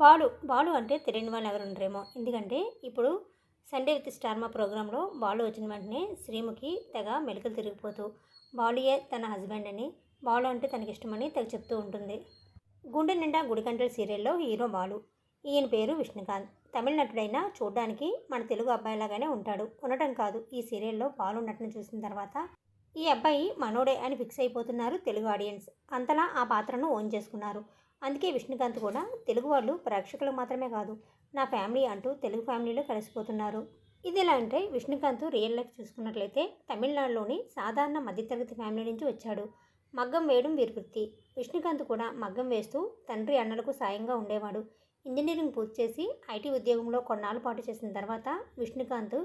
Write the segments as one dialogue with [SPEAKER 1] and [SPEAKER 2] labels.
[SPEAKER 1] బాలు బాలు అంటే తెలియని వాళ్ళు ఎవరు ఉండరేమో. ఎందుకంటే ఇప్పుడు సండే విత్ స్టార్మా ప్రోగ్రాంలో బాలు వచ్చిన వెంటనే శ్రీముఖి తెగ మెలికలు తిరిగిపోతూ బాలుయే తన హస్బెండ్ అని బాలు అంటే తనకి ఇష్టమని తెగ చెప్తూ ఉంటుంది. గుండె నిండా గుడిగంటల సీరియల్లో హీరో బాలు. ఈయన పేరు విష్ణుకాంత్. తమిళ నటుడైనా చూడడానికి మన తెలుగు అబ్బాయిలాగానే ఉంటాడు. ఉండటం కాదు ఈ సీరియల్లో బాలు నటన చూసిన తర్వాత ఈ అబ్బాయి మనోడే అని ఫిక్స్ అయిపోతున్నారు తెలుగు ఆడియన్స్ అంతలా ఆ పాత్రను ఓన్ చేసుకున్నారు. అందుకే విష్ణుకాంత్ కూడా తెలుగు వాళ్ళు ప్రేక్షకులు మాత్రమే కాదు నా ఫ్యామిలీ అంటూ తెలుగు ఫ్యామిలీలో కలిసిపోతున్నారు. ఇది ఎలా అంటే విష్ణుకాంత్ రియల్ లైఫ్ చూసుకున్నట్లయితే తమిళనాడులోని సాధారణ మధ్యతరగతి ఫ్యామిలీ నుంచి వచ్చాడు. మగ్గం వేయడం వీరివృత్తి. విష్ణుకాంత్ కూడా మగ్గం వేస్తూ తండ్రి అన్నలకు సాయంగా ఉండేవాడు. ఇంజనీరింగ్ పూర్తి చేసి ఐటీ ఉద్యోగంలో కొన్నాళ్ళ పాటు చేసిన తర్వాత విష్ణుకాంత్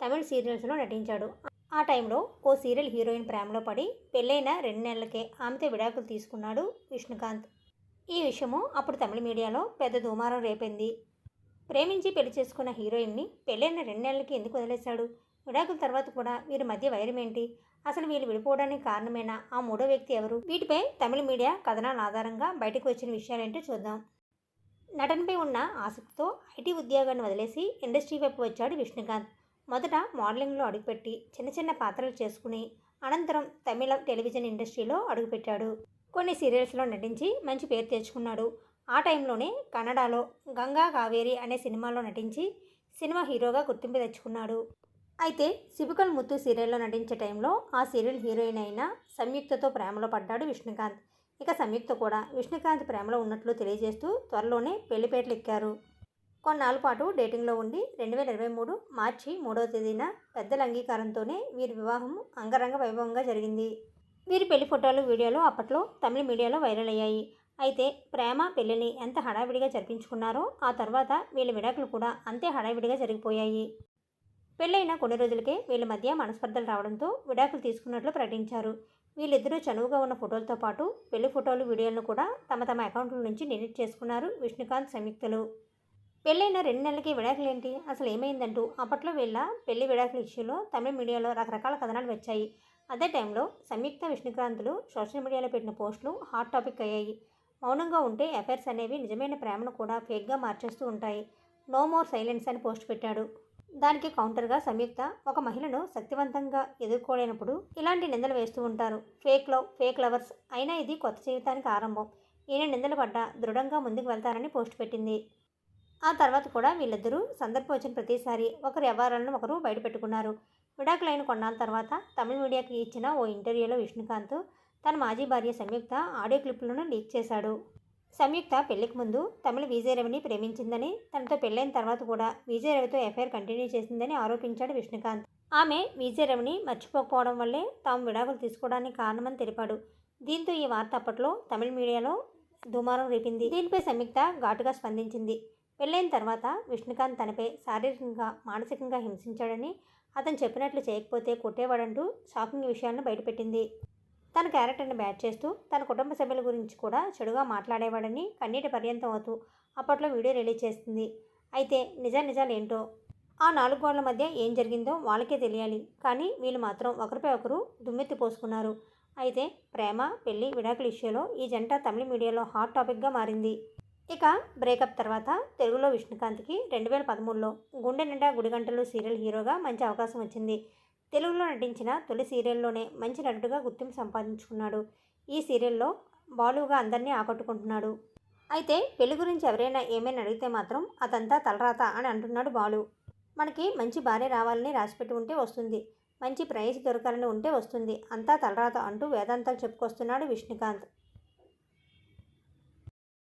[SPEAKER 1] తమిళ సీరియల్స్లో నటించాడు. ఆ టైంలో ఓ సీరియల్ హీరోయిన్ ప్రేమలో పడి పెళ్ళైన రెండు నెలలకే ఆమెతో విడాకులు తీసుకున్నాడు విష్ణుకాంత్. ఈ విషయము అప్పుడు తమిళ మీడియాలో పెద్ద దుమారం రేపింది. ప్రేమించి పెళ్ళి చేసుకున్న హీరోయిన్ని పెళ్ళైన రెండు నెలలకి ఎందుకు వదిలేశాడు? విడాకుల తర్వాత కూడా వీరి మధ్య వైరం ఏంటి? అసలు వీళ్ళు విడిపోవడానికి కారణమైన? ఆ మూడో వ్యక్తి ఎవరు? వీటిపై తమిళ మీడియా కథనాల ఆధారంగా బయటకు వచ్చిన విషయాలేంటో చూద్దాం. నటనపై ఉన్న ఆసక్తితో ఐటీ ఉద్యోగాన్ని వదిలేసి ఇండస్ట్రీ వైపు వచ్చాడు విష్ణుకాంత్. మొదట మోడలింగ్లో అడుగుపెట్టి చిన్న చిన్న పాత్రలు చేసుకుని అనంతరం తమిళ టెలివిజన్ ఇండస్ట్రీలో అడుగుపెట్టాడు. కొన్ని సీరియల్స్లో నటించి మంచి పేరు తెచ్చుకున్నాడు. ఆ టైంలోనే కన్నడలో గంగా కావేరి అనే సినిమాలో నటించి సినిమా హీరోగా గుర్తింపు తెచ్చుకున్నాడు. అయితే సిబికల్ ముత్తు సీరియల్లో నటించే టైంలో ఆ సీరియల్ హీరోయిన్ అయిన సంయుక్తతో ప్రేమలో పడ్డాడు విష్ణుకాంత్. ఇక సంయుక్త కూడా విష్ణుకాంత్ ప్రేమలో ఉన్నట్లు తెలియజేస్తూ త్వరలోనే పెళ్ళిపేటలు ఎక్కారు కొన్నాళ్ళ పాటు డేటింగ్లో ఉండి రెండు వేల ఇరవై మూడు మార్చి మూడవ తేదీన పెద్దల అంగీకారంతోనే వీరి వివాహం అంగరంగ వైభవంగా జరిగింది. వీరి పెళ్ళి ఫోటోలు వీడియోలు అప్పట్లో తమిళ మీడియాలో వైరల్ అయ్యాయి. అయితే ప్రేమ పెళ్ళిని ఎంత హడావిడిగా జరిపించుకున్నారో ఆ తర్వాత వీళ్ళ విడాకులు కూడా అంతే హడావిడిగా జరిగిపోయాయి. పెళ్ళైన కొన్ని రోజులకే వీళ్ళ మధ్య మనస్పర్ధలు రావడంతో విడాకులు తీసుకున్నట్లు ప్రకటించారు. వీళ్ళిద్దరూ చనువుగా ఉన్న ఫోటోలతో పాటు పెళ్ళి ఫోటోలు వీడియోలను కూడా తమ తమ అకౌంట్ల నుంచి డిలీట్ చేసుకున్నారు విష్ణుకాంత్ సంయుక్తలు. పెళ్ళైన రెండు నెలలకి విడాకులేంటి? అసలు ఏమైందంటూ అప్పట్లో వీళ్ళ పెళ్ళి విడాకుల ఇష్యూలో తమిళ మీడియాలో రకరకాల కథనాలు వచ్చాయి. అదే టైంలో సంయుక్త విష్ణుకాంతులు సోషల్ మీడియాలో పెట్టిన పోస్టులు హాట్ టాపిక్ అయ్యాయి. మౌనంగా ఉంటే అఫైర్స్ అనేవి నిజమైన ప్రేమను కూడా ఫేక్గా మార్చేస్తూ ఉంటాయి. నో మోర్ సైలెన్స్ అని పోస్ట్ పెట్టాడు. దానికి కౌంటర్గా సంయుక్త ఒక మహిళను శక్తివంతంగా ఎదుర్కోలేనప్పుడు ఇలాంటి నిందలు వేస్తూ ఉంటారు. ఫేక్ లవ్ ఫేక్ లవర్స్ అయినా ఇది కొత్త జీవితానికి ఆరంభం. ఈయన నిందలు పడ్డా దృఢంగా ముందుకు వెళ్తారని పోస్ట్ పెట్టింది. ఆ తర్వాత కూడా వీళ్ళిద్దరూ సందర్భం వచ్చిన ప్రతిసారి ఒకరు వ్యవహారాలను ఒకరు బయటపెట్టుకున్నారు. విడాకులైన కొన్నాళ్ళ తర్వాత తమిళ మీడియాకి ఇచ్చిన ఓ ఇంటర్వ్యూలో విష్ణుకాంత్ తన మాజీ భార్య సంయుక్త ఆడియో క్లిప్లను లీక్ చేశాడు. సంయుక్త పెళ్ళికి ముందు తమిళ విజయరవిని ప్రేమించిందని తనతో పెళ్ళైన తర్వాత కూడా విజయరవితో ఎఫ్ఐఆర్ కంటిన్యూ చేసిందని ఆరోపించాడు విష్ణుకాంత్. ఆమె విజయరవిని మర్చిపోకపోవడం వల్లే తాము విడాకులు తీసుకోవడానికి కారణమని తెలిపాడు. దీంతో ఈ వార్త అప్పట్లో తమిళ మీడియాలో దుమారం రేపింది. దీనిపై సంయుక్త ఘాటుగా స్పందించింది. పెళ్ళైన తర్వాత విష్ణుకాంత్ తనపై శారీరకంగా మానసికంగా హింసించాడని అతను చెప్పినట్లు చేయకపోతే కొట్టేవాడంటూ షాకింగ్ విషయాలను బయటపెట్టింది. తన క్యారెక్టర్ని బ్యాట్ చేస్తూ తన కుటుంబ సభ్యుల గురించి కూడా చెడుగా మాట్లాడేవాడని కన్నీటి పర్యంతం అవుతూ అప్పట్లో వీడియో రిలీజ్ చేస్తుంది అయితే నిజ నిజాలు ఏంటో? ఆ నాలుగు గోడల మధ్య ఏం జరిగిందో వాళ్ళకే తెలియాలి. కానీ వీళ్ళు మాత్రం ఒకరిపై ఒకరు దుమ్మెత్తి పోసుకున్నారు. అయితే ప్రేమ పెళ్ళి విడాకుల ఇష్యూలో ఈ జంట తమిళ మీడియాలో హాట్ టాపిక్గా మారింది. ఇక బ్రేకప్ తర్వాత తెలుగులో విష్ణుకాంత్కి రెండు వేల పదమూడులో గుండె నిండా గుడిగంటలు సీరియల్ హీరోగా మంచి అవకాశం వచ్చింది. తెలుగులో నటించిన తొలి సీరియల్లోనే మంచి నటుడుగా గుర్తింపు సంపాదించుకున్నాడు. ఈ సీరియల్లో బాలుగా అందరినీ ఆకట్టుకుంటున్నాడు. అయితే పెళ్ళి గురించి ఎవరైనా ఏమైనా అడిగితే మాత్రం అదంతా తలరాత అని అంటున్నాడు బాలు. మనకి మంచి భార్య రావాలని రాసిపెట్టి ఉంటే వస్తుంది. మంచి ప్రైజ్ దొరకాలని ఉంటే వస్తుంది. అంతా తలరాత అంటూ వేదాంతాలు చెప్పుకొస్తున్నాడు విష్ణుకాంత్.